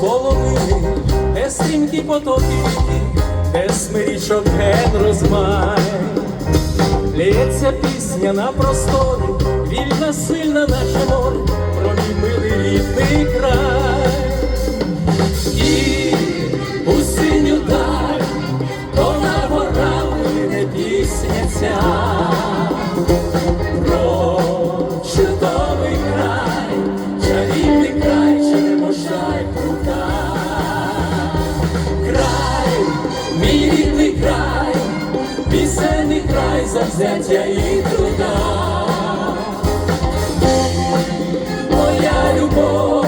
полонини, де стрімкі потоки де смирічок ген розмай. Лється пісня на просторі, вільна, сильна, наче море, про мій милий рідний край. І у синю даль, вона горами не пісня ця. Край і труда. Моя любов,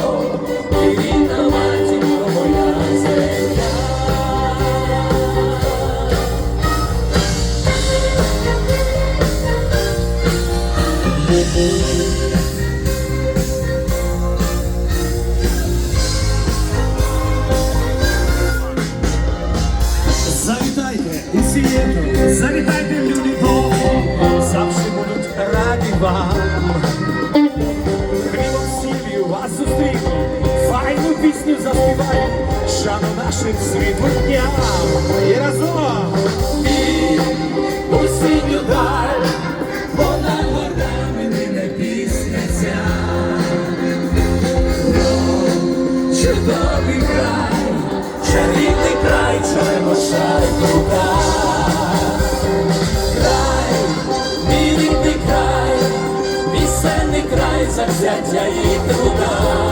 і рідна матінко, моя земля. Завітайте у Сієту, завітайте шану нашим світлим і разом І у синю даль, вона горами не пісня ця. Чудовий край, чарівний край, черемошай крута. Край, мій рідний край, пісенний край, завзяття і труда.